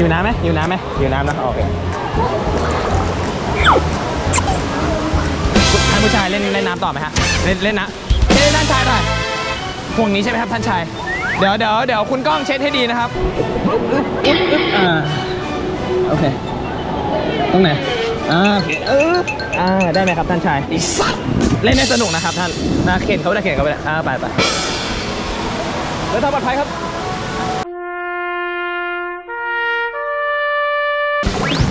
อยู่น้ำไหมอยู่น้ำไหมอยู่น้ำนะโอเคท่านผู้ชายเล่นเล่นน้ำต่อไหมฮะ เล่นเล่นนะเล่นท่านชายหน่อยห่วงนี้ใช่ไหมครับท่านชาย เดี๋ยวเดี๋ยวเดี๋ยวคุณกล้องเช็ดให้ดีนะครับอึ๊บอึ๊บอ่าโอเค ตรงไหน อ่าโอเคเอออ่าได้ไหมครับท่านชายเล่นให้สนุกนะครับท่านนะเข็นเขาไปเลยเข็นเขาไปเลยอ่าไปไปเดินทางปลอดภัยครับ Thank you.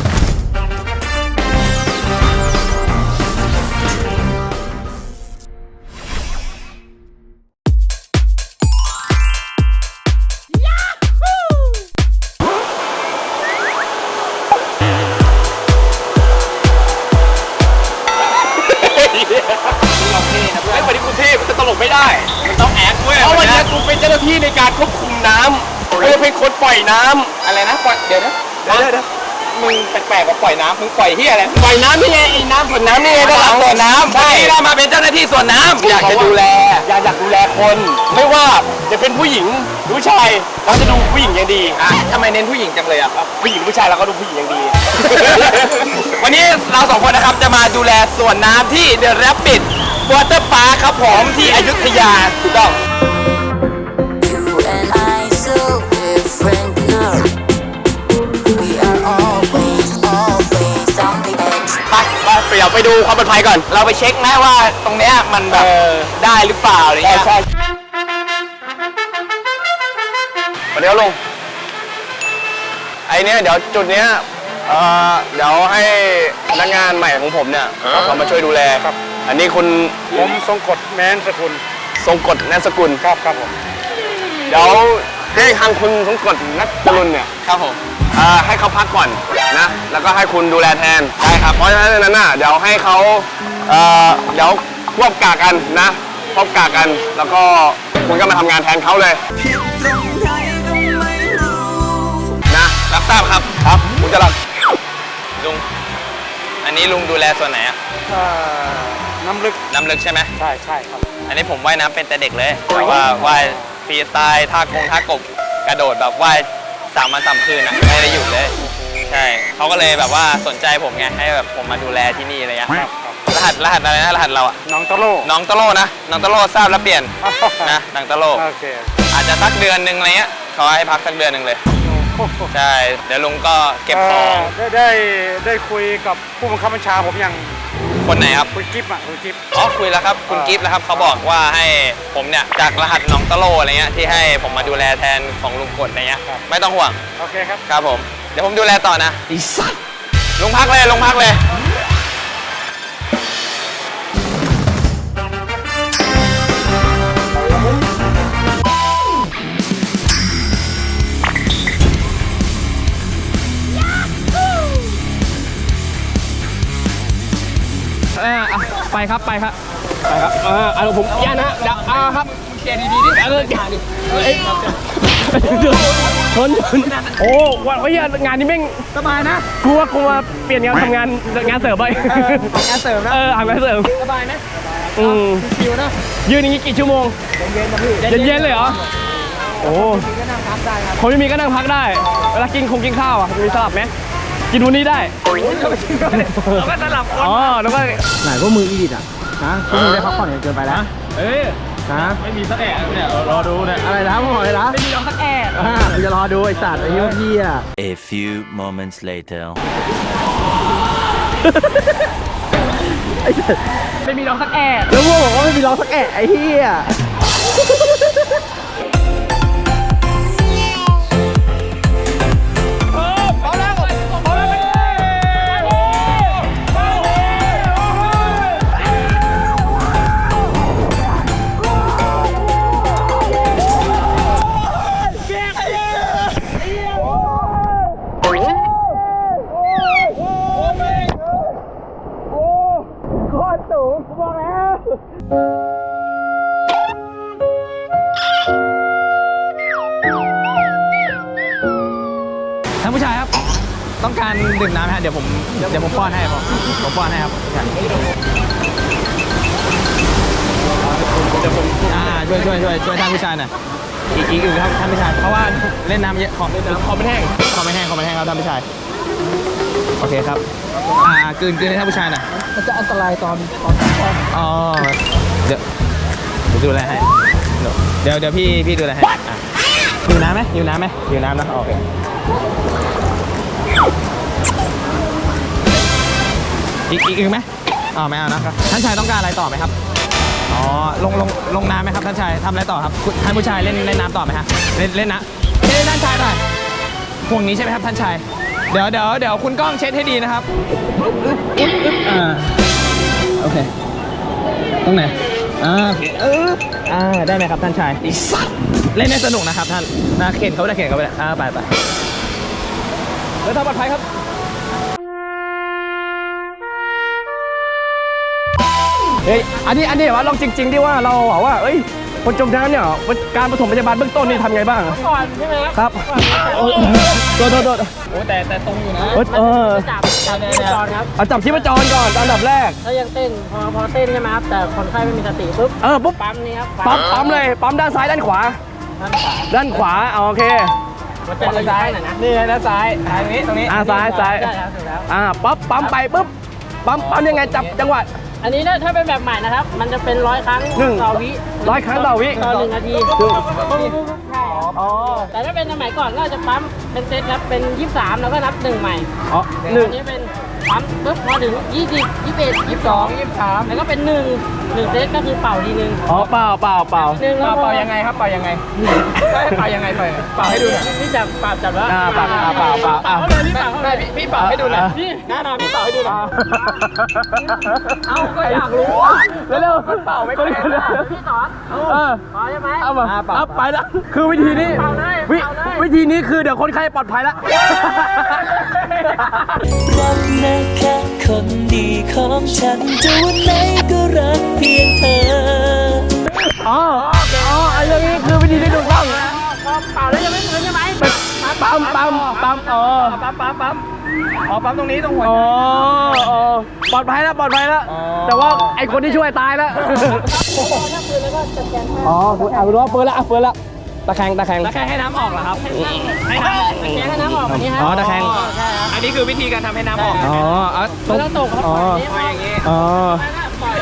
ปลกๆว่าปล่อยน้ำมึงปล่อยที่อะไรปล่อยน้ำนี่ไงไอ้น้ำส่วนน้ำนี่ไงด้านหลังส่วนน้ำใช่เรามาเป็นเจ้าหน้าที่ส่วนน้ำอยากจะดูแล อยากอยากดูแลคน ไม่ว่าจะเป็นผู้หญิงหรือผู้ชายเราจะดูผู้หญิงอย่างดีอะทำไมเน้นผู้หญิงจังเลยอะผู้หญิงผู้ชายเราก็ดูผู้หญิงอย่างดี วันนี้เราสองคนนะครับจะมาดูแลส่วนน้ำที่เดอะแรปปิดวอเตอร์พาร์คครับผมที่อยุธยาถูกต้อง เดี๋ยวไปดูความปลอดภัยก่อน เราไปเช็คไหมว่าตรงเนี้ยมันแบบได้หรือเปล่าอะไรเงี้ยมาเดี๋ยวลง ไอเนี้ยเดี๋ยวจุดเนี้ยเอ่อเดี๋ยวให้พนักงานใหม่ของผมเนี่ยเขามาช่วยดูแลครับ อันนี้คุณผมทรงกฎแมนสกุลทรงกฎนามสกุลครับครับผม เดี๋ยวให้ทางคุณทรงกฎนักจรุนเนี่ยครับผม อ่าให้เขาพักก่อนนะ แล้วก็ให้คุณดูแลแทนได้ครับเพราะฉะนั้นน่ะเดี๋ยวให้เขาเอ่อเดี๋ยวควบกากันนะควบกากัน แล้วก็คุณก็มาทำงานแทนเขาเลยนะรับทราบครับครับคุณจะรับลุง อันนี้ลุงดูแลส่วนไหนอะเอ่อน้ำลึกน้ำลึกใช่ไหม ใช่ใช่ครับ อันนี้ผมว่ายน้ำเป็นแต่เด็กเลยแบบว่าว่ายฟรีสไตล์ท่ากงท่ากบกระโดดแบบว่าย สามวันสามคืนอะไม่ได้หยุดเลย ใช่เขาก็เลยแบบว่าสนใจผมไงให้แบบผมมาดูแลที่นี่อะไรเงี้ยครับครับรหัสรหัสอะไรนะรหัสเราอะน้องตะโล่น้องตะโลนะน้องตะโลทราบแล้วเปลี่ยนนะน้องตะโลโอเคอาจจะสักเดือนหนึ่งอะไรเงี้ยเขาให้พักสักเดือนหนึ่งเลยโอ้โหใช่เดี๋ยวลุงก็เก็บของ เได้ได้ได้คุยกับผู้บังคับบัญชาผมยัง คนไหนครับ คุยกิฟต์อะคุยกิฟต์อ๋อคุยแล้วครับคุณกิฟต์แล้วครับเขาบอกว่าให้ผมเนี่ยจากรหัสน้องตะโลอะไรเงี้ยที่ให้ผมมาดูแลแทนของลุงกดอะไรเงี้ยไม่ต้องห่วงโอเคครับ ครับผม เดี๋ยวผมดูแลต่อนะอีสัตลุงพักเลยลุงพักเลย ไปครับไปครับไปครับอ่าเอาผมย่านะเดี๋ยวอ่าครับเกียร์ดีๆดิเอออย่าดิเอ้ยชนชนโอ้วันวันงานนี้แม่งสบายนะกูว่ากูมาเปลี่ยนงานทำงานงานเสริมไปงานเสริมนะเออทำงานเสริมสบายนะอืมชิวนะยืนอย่างงี้กี่ชั่วโมงเย็นๆนะพี่เย็นๆเลยเหรอโอ้คนไม่มีก็นั่งพักได้เวลากินคงกินข้าวอะมีสลับไหม กินวันนี้ได้เราก็สลับคนอ๋อแล้วก็ไหนพวกมึงอีดิทอะฮะพวกมึงได้พักผ่อนกันเกินไปแล้วเอ้ยฮะไม่มีสักแอะเนี่ยรอดูเนี่ยอะไรนะมึงบอกเลยนะไม่มีรองสักแอะอ่ากูจะรอดูไอ้สัตว์ไอ้เหี้ยพี่อะ A few moments later. ไม่มีรองสักแอะแล้วมึงบอกว่าไม่มีร้องสักแอะไอ้เหี้ย ท่านผู้ชายครับ ต้องการดื่มน้ำไหมฮะเดี๋ยวผมเดี๋ยวผมป้อนให้ผมผมป้อนให้ครับอ่าช่วยช่วยช่วยช่วยท่านผู้ชายหน่อยอีกอีกอื่นครับท่านผู้ชายเพราะว่าเล่นน้ำเยอะขอเล่นน้ำขอเป็นแห้งขอไม่แห้งขอไม่แห้งครับท่านผู้ชายโอเคครับอ่ากลืนกลืนให้ท่านผู้ชายหน่อยมันจะอันตรายตอนตอนตั้งอ๋อเดี๋ยวเดี๋ยวดูแลให้เดี๋ยวเดี๋ยวพี่พี่ดูแลให้อะอยู่น้ำไหมอยู่น้ำไหมอยู่น้ำนะโอเค อีกอีกอีกไหมอ๋อไม่เอานะครับท่านชายต้องการอะไรต่อไหมครับอ๋อลงลงลงน้ำไหมครับท่านชายทำอะไรต่อครับคุณท่านผู้ชายเล่นเล่นน้ำต่อไหมฮะเล่นเล่นนะเล่นท่านชายหน่อยห่วงนี้ใช่ไหมครับท่านชายเดี๋ยวเดี๋ยวเดี๋ยวคุณก้องเช็ดให้ดีนะครับอึ๊บอึ๊บอึ๊บอ่าโอเคตรงไหนอ่าอเคเอออ่าได้ไหมครับท่านชายเล่นให้สนุกนะครับท่านนาเข็นเขาไปเลยเข็นเขาไปเลยอ่าไปไป เดินทางปลอดภัยครับเฮ้ยอันนี้อันนี้ว่าลองจริง ๆ ที่ว่าเราบอกว่าเอ้ยคนจมน้ำเนี่ยการปฐมพยาบาลเบื้องต้นนี่ทำไงบ้างก่อนใช่ไหมครับ ครับโอ้ยโดดโดดโดดโอ้แต่แต่ตรงอยู่นะเอ้ยเออจับจับที่จรครับเอาจับที่ประจรก่อนอันดับแรก ถ้ายังเต้นพอพอเต้นใช่ไหมครับแต่คนไข้ไม่มีสติปุ๊บเออปุ๊บปั๊มนี่ครับปั๊มปั๊มเลยปั๊มด้านซ้ายด้านขวา ด้านขวาด้านขวาเอาโอเค มันจะเลยซ้ายหน่อยนะนี่ไงด้านซ้ายซ้ายตรงนี้ตรงนี้อ่าซ้ายซ้ายได้ครับถูกแล้ว อ่าปั๊บปั๊มไปปุ๊บปั๊มปั๊มยังไงจับจังหวะ อันนี้ถ้าถ้าเป็นแบบใหม่นะครับ มันจะเป็นร้อยครั้งหนึ่งต่อวิร้อยครั้งต่อวิ ต่อหนึ่งนาทีหนึ่งปุ๊บปุ๊บปุ๊บใช่ครับอ๋อ แต่ถ้าเป็นสมัยก่อนก็จะปั๊ม เป็นเซตครับเป็น 23 แล้วก็นับหนึ่งใหม่อ๋อหนึ่งอันนี้เป็นปั๊มปุ๊บพอถึง 20 21 22 23 แล้วก็เป็นหนึ่งหนึ่งเซตก็คือเป่าทีหนึ่งอ๋อเปล่าเปล่าเปล่า หนึ่งแล้วพอเป่ายังไงครับเป่ายังไงเป่ายังไงเป่ายังไงเป่าให้ดูหน่อยพี่จับปราบจับแล้วอ่าเปล่าเปล่าเปล่าเปล่าอะเขาเลยพี่เป่าเขาเลยพี่เป่าให้ดูหน่อย พี่น้านาพี่เป่าให้ดูหน่อย เอาก็อยากรู้อะเร็วๆคนเป่าไม่ค่อยได้พี่สอนเออ พอใช่ไหมเอามาเอาไปแล้วคือวิธีนี้ เป่าเลยวิเป่าเลยวิธีนี้คือเดี๋ยวคนไข้ปลอดภัยแล้วรักนะแค่คนดีของฉันจะวันไหนก็รักเพียงเธออ๋ออ๋อไอ้เรื่องนี้คือวิธีที่ถูกต้องพอเป่าแล้วยังไม่ถึงใช่ไหมปั๊มปั๊มปั๊มอ๋อปั๊มปั๊มปั๊มอ๋อปั๊มตรงนี้ตรงหัวอ๋ออ๋อปลอดภัยแล้วปลอดภัยแล้ว แต่ว่าไอ้คนที่ช่วยตายแล้วถ้าปืนแล้วก็จัดการให้อ๋อคุณอะรู้ว่าเปิดแล้วอะเปิดแล้ว ตะแคงตะแคงตะแคงให้น้ำออกเหรอครับให้น้ำออกอย่างเงี้ให้น้ำออกแบบนี้ฮะอ๋อตะแคงใช่อันนี้คือวิธีการทำให้น้ำออกอ๋อเอาไม่ต้องตกครับปล่อยอย่างเงี้ยอ๋อปอย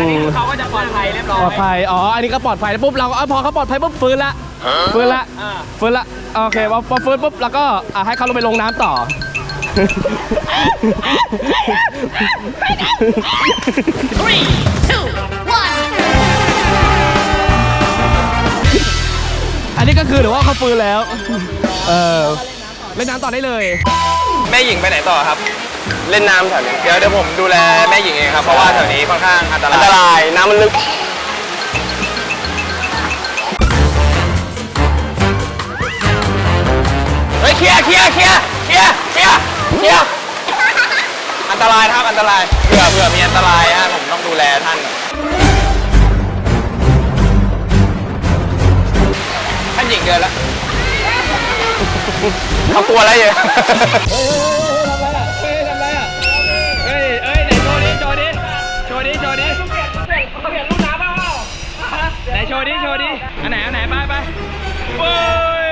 อันนี้เขาก็จะปลอดภัยเรียบร้อยปลอดภัยอ๋ออันนี้ก็ปลอดภัยแล้วปุ๊บเราก็พอเขาปลอดภัยปุ๊บฟื้นละฟื้นละฟื้นละโอเคพอฟื้นปุ๊บเราก็ให้เขาลงไปลงน้ำต่อ3 2 คือหรือว่าเขาฟื้นแล้ว เออเล่นน้ำต่อได้เลย แม่หญิงไปไหนต่อครับ เล่นน้ำแถวนี้เดี๋ยวเดี๋ยวผมดูแลแม่หญิงเองครับ เพราะว่าแถวนี้ค่อนข้างอันตราย อันตราย น้ำมันลึก เฮ้ยเคลียร์เคลียร์เคลียร์เคลียร์เคลียร์เคลียร์อันตรายนะครับอันตรายเผื่อเผื่อมีอันตรายฮะผมต้องดูแลท่าน เขากลัวอะไรอยู่เฮ้ยเอ้ยไหนโชว์ดิโชว์ดิโชว์ดิโชว์ดิเปลี่ยนเปลี่ยนรุ่นน้ำเปล่าไหนโชว์ดิโชว์ดิอันไหนอันไหนไปไปโอ้ย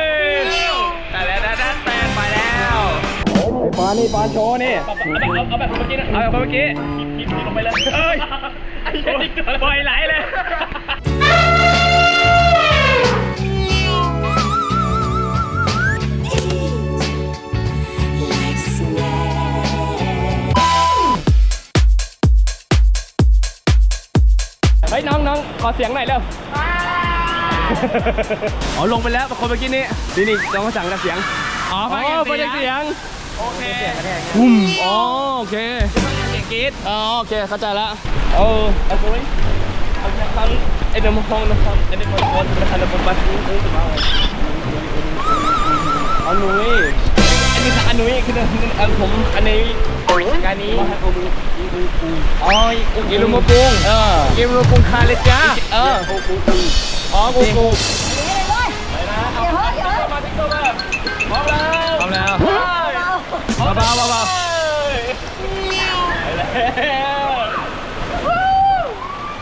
แต่แล้วแต่แต่ไปแล้วไอ้ปอนนี่ปอนโชว์นี่เอาแบบเอาแบบเมื่อกี้นะเอาแบบเมื่อกี้พิมพ์ลงไปเลยเอ้ยไอ้เหี้ยปล่อยไหลเลย ขอเสียงหน่อยเร็วอ๋อลงไปแล้วคนเมื่อกี้นี่นี่นี่น้องเขาสั่งกับเสียงอ๋ออ๋ฟังอเสียงเสียงโอเคบุ้มอ๋อโอเคเสียงกรี๊ดอ๋อโอเคเข้าใจละเออเอาไปเอาไปทำไอ้เดมห้องนะครับไอ้เดมห้องเป็นอะไรผมบัตรนี้มาเอาหนุ่ยอันนี้คืออันหนุ่ยคืออันผมอันนี้ การนี้อ๋อกิโลมาปุงเออกิโลมาปุงคาเลจ้าเอออ๋อกูกูพร้อมแล้วพร้อมแล้วเบาเบาเบาเบาไปแล้ว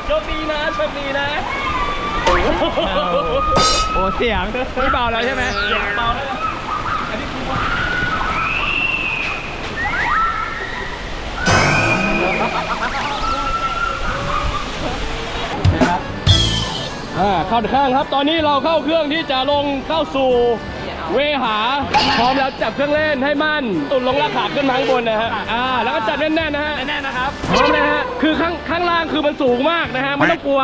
โชคดีนะโชคดีนะโอ้เสียงไม่เบาแล้วใช่ไหม ข้าข้างครับ ตอนนี้เราเข้าเครื่องที่จะลงเข้าสู่เวหา พร้อมแล้วจับเครื่องเล่นให้มั่น ตุนลงราขาขึ้นมาข้างบนนะฮะอ่าแล้วก็จัดแน่นๆนะฮะแน่นๆนะครับพร้อมนะฮะคือข้างข้างล่างคือมันสูงมากนะฮะไม่ต้องกลัว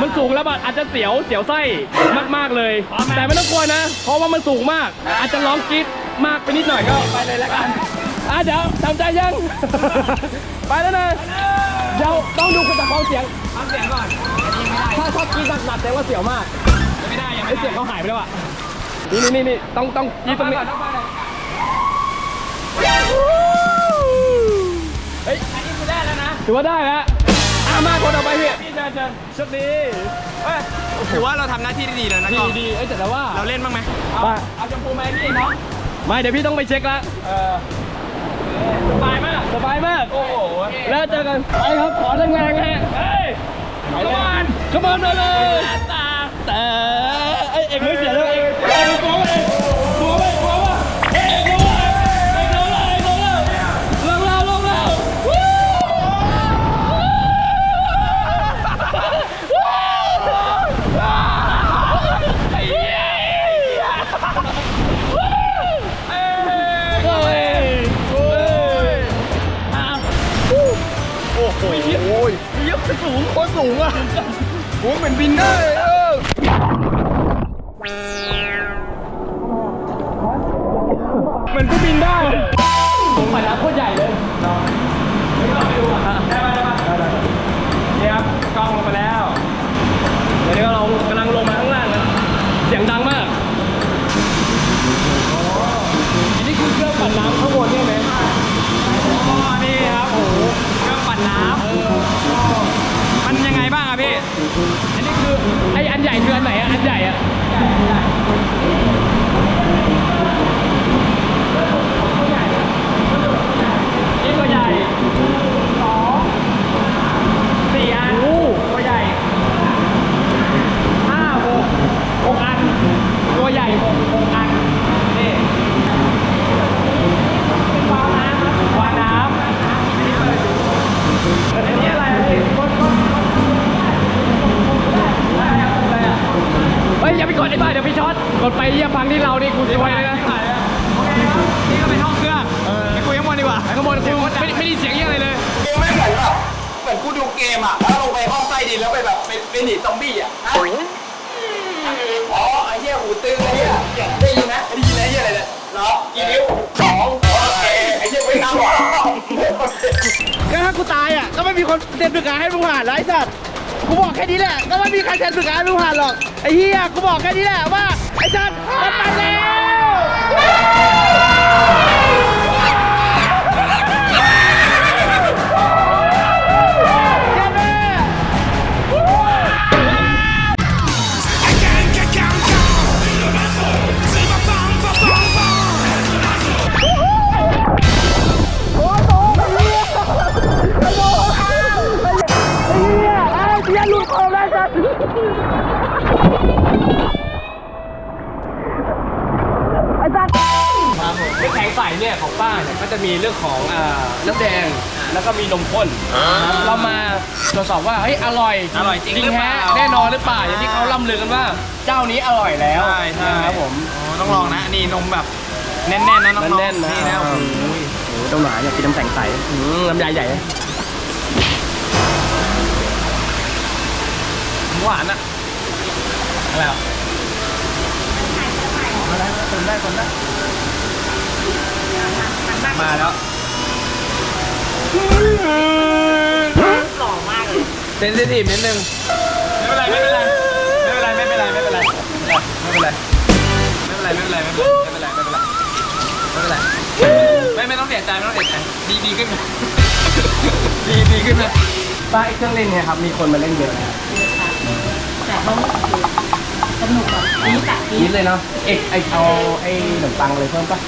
มันสูงแล้วแบบอาจจะเสียวเสียวไส้มากๆเลย แต่ไม่ต้องกลัวนะ เพราะว่ามันสูงมาก อาจจะร้องกรี๊ดมากไปนิดหน่อยก็ไปเลยแล้วกันอะเดี๋ยวทำใจยัง ไปแล้วนะ เดี๋ยวต้องดูคุณจากความเสียง ฟังเสียงก่อนถ้าชอบกรีดหนักๆแต่ว่าเสียวมากไม่ได้ยังไอไม่เสีได้ยงเขาหายไปแล้วอะ นี่นี่นี่นี่ต้องต้องกรีดตรงนี้ ต้องฟังเลยเฮ้ย อันนี้คือได้แล้วนะถือว่าได้แล้วอะมาคนเอาไปพี่พี่เชิญเชิญโชคดีเฮ้ยถือว่าเราทำหน้าที่ได้ดีเลยนะดีกล้องดีเอ้ยแต่ว่า เราเล่นบ้างไหมไปเอาชมพูไหมพี่เนาะไม่เดี๋ยวพี่ต้องไปเช็คละ สบายมาก สบายมาก โอ้โห แล้วเจอกัน ไปครับ ขอแรงๆฮะเฮ้ยไปเลยขบวนมาเลยตาแต่ไอยเอกไม่เสียแล้วเอกเอกกลั โอ้โหเยอะสูงโคตรสูงอะโอ้เหมือนบินได้เออเหมือนกูบินได้ผมฝันน้ำโคตรใหญ่เลยได้ไหมได้ไหมนี่ครับกล้องลงมาแล้ว ใหญ่เดือนไหนอะอันใหญ่อะนี่ตัวใหญ่สองสี่อันตัวใหญ่ห้าหกหกอัน ตัวใหญ่หกหกอัน นี่วาล์วน้ำครับวาล์วน้ำอันนี้อะไรพี่ก้นก้นก้น เฮ้ยอย่าไปกดไอ้บ้าเดี๋ยวพี่ช็อต กดไปเยี่ยพังที่เรานี่กูซวยเลยนะโอเคครับนี่ก็เป็นห้องเครื่องไปคุยข้างบนดีกว่าไปข้างบนกูไม่ไม่ได้เสียงเยี่ยอะไรเลยไม่เหมือนแบบเหมือนกูดูเกมอะแล้วลงไปห้องใต้ดินแล้วไปแบบเป็นเป็นหนีซอมบี้อะอ๋อไอ้เหี้ยหูตึงไอ้เหี้ยได้ยินไหมได้ยินไอ้เหี้ยอะไรเนี่ยเหรอกี่นิ้วสองโอเคไอ้เหี้ยไม่น้ำหรอก็ถ้ากูตายอะก็ไม่มีคนเซ็นฝึกงานให้มึงผ่านแล้วไอ้สัตว์ กูบอกแค่นี้แหละก็ไม่มีใครแทนฝึกงานให้มึงผ่านหรอก ไอ้เหี้ยกูบอกแค่นี้แหละว่า ไอ้ชันมันไปแล้ว น้ำแข็งใสเนี่ยของป้าเนี่ยก็จะมีเรื่องของอ่าน้ำแดงแล้วก็มีนมข้นเรามาตรวจสอบว่าเฮ้ยอร่อยอร่อยจริงหรือเปล่า แท้แน่นอนหรือเปล่าอย่างที่เขาล่ำลือกันว่าเจ้านี้อร่อยแล้วใช่ใช่ครับผม โอ้ต้องลองนะ นี่นมแบบแน่นๆนะน้องๆแน่นๆนะ นี่นะโอ้โห โอ้โหเจ้าหนาอยากกินน้ำแข็งใสอืมน้ำยาใหญ่ หวานอะอะไรอะมาแล้วหล่อมากเลยเซนซิทีฟนิดนึงไม่เป็นไรไม่เป็นไรไม่เป็นไรไม่เป็นไรไม่เป็นไรไม่เป็นไรไม่เป็นไรไม่เป็นไรไม่เป็นไรไม่เป็นไรไม่เป็นไรไม่เป็นไรไม่ไม่ต้องเสียใจไม่ต้องเสียใจดีดีขึ้นดีดีขึ้นนะป้าไอ้เครื่องเล่นเนี่ยครับมีคนมาเล่นเยอะนะ แต่ต้องสนุกแบบนี้แต่นี้เลยเนาะ เอกไอเอาไอขนมปังอะไรเพิ่มปะ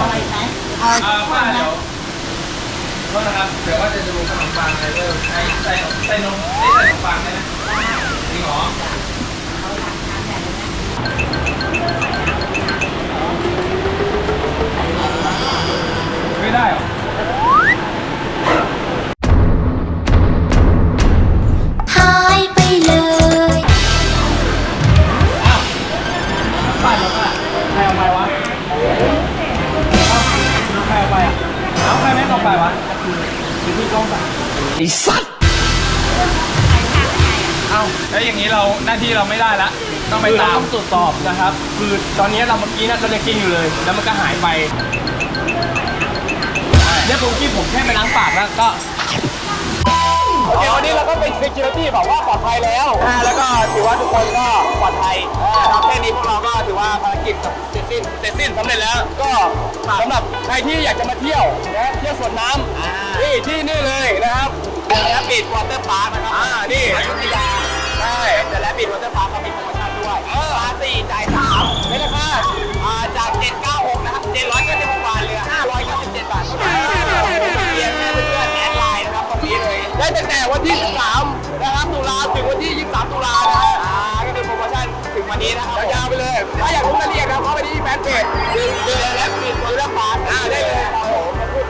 อะไรไหมเอาอ่าป้าเดี๋ยวโทษนะครับ เดี๋ยวว่าจะดูขนมปังอะไรเพิ่มใส่ใส่ใส่นมไม่ใส่ขนมปังได้ไหมจริงเหรอไม่ได้หรอ กล้องสั่งไอ้สัตว์เอาแล้วอย่างนี้เราหน้าที่เราไม่ได้ละต้องไปตามตรวจสอบนะครับ คือตอนนี้เราเมื่อกี้นะเราจะกินอยู่เลย แล้วมันก็หายไปเนี่ยผมคิดผมแค่ไปล้างปากแล้วก็ เดี๋ยววันนี้เราก็เป็น security บอกว่าปลอดภัยแล้วอ่าแล้วก็ถือว่าทุกคนก็ปลอดภัยอ่าแค่นี้พวกเราก็ถือว่าภารกิจเสร็จสิ้นเสร็จสิ้นสำเร็จแล้ว ก็สำหรับใครที่อยากจะมาเที่ยวนะเที่ยวสวนน้ำนี่ที่นี่เลยนะครับเดอะแรปปิดวอเตอร์พาร์คนะครับอ่านี่อยุธยาใช่เดอะแรปปิดวอเตอร์พาร์คเขามีโปรโมชั่นด้วยมาสี่จ่ายสามในราคาอ่าจาก796นะครับ796บาทเหลือ597บาทเท่านั้นเพียงแค่ ได้ตั้งแต่วันที่ 13 นะครับตุลาถึงวันที่ 23 ตุลานะฮะอ่าก็คือโปรโมชั่นถึงวันนี้นะครับยาวๆไปเลย ถ้าอยากรู้รายละเอียดนะครับเข้าไปที่แฟนเพจเดือนและปิดวันละบาทอ่าได้เลยครับผม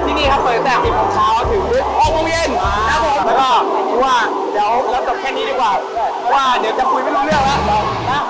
ที่นี่ครับเปิดตั้งแต่10โมงเช้าถึง6โมงเย็นนะครับผมแล้วก็คิดว่าเดี๋ยวเราจบแค่นี้ดีกว่าเพราะว่าเดี๋ยวจะคุยไม่รู้เรื่องแล้วนะ